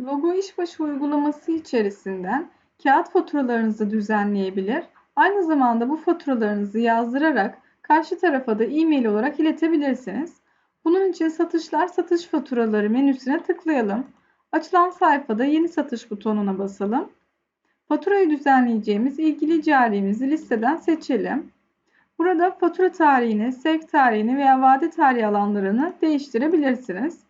Logo işbaşı uygulaması içerisinden kağıt faturalarınızı düzenleyebilir. Aynı zamanda bu faturalarınızı yazdırarak karşı tarafa da e-mail olarak iletebilirsiniz. Bunun için satışlar satış faturaları menüsüne tıklayalım. Açılan sayfada yeni satış butonuna basalım. Faturayı düzenleyeceğimiz ilgili carimizi listeden seçelim. Burada fatura tarihini, sevk tarihini veya vade tarihi alanlarını değiştirebilirsiniz.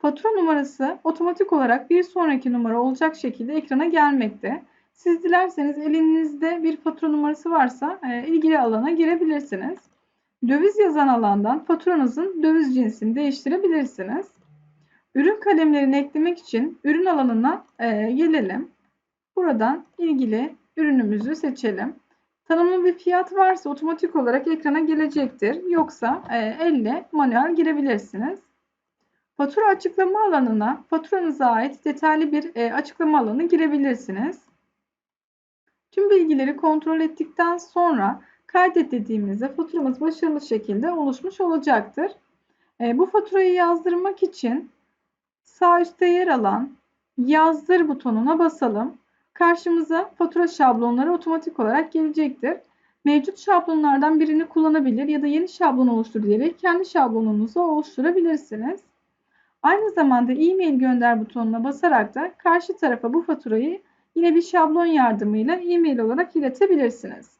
Fatura numarası otomatik olarak bir sonraki numara olacak şekilde ekrana gelmekte. Siz dilerseniz elinizde bir fatura numarası varsa e, ilgili alana girebilirsiniz. Döviz yazan alandan faturanızın döviz cinsini değiştirebilirsiniz. Ürün kalemlerini eklemek için ürün alanına e, gelelim. Buradan ilgili ürünümüzü seçelim. Tanımlı bir fiyat varsa otomatik olarak ekrana gelecektir. Yoksa e, elle manuel girebilirsiniz. Fatura açıklama alanına faturanıza ait detaylı bir e, açıklama alanı girebilirsiniz. Tüm bilgileri kontrol ettikten sonra kaydet dediğimizde faturamız başarılı şekilde oluşmuş olacaktır. E, bu faturayı yazdırmak için sağ üstte yer alan yazdır butonuna basalım. Karşımıza fatura şablonları otomatik olarak gelecektir. Mevcut şablonlardan birini kullanabilir ya da yeni şablon oluştur diyerek kendi şablonunuzu oluşturabilirsiniz. Aynı zamanda e-mail gönder butonuna basarak da karşı tarafa bu faturayı yine bir şablon yardımıyla e-mail olarak iletebilirsiniz.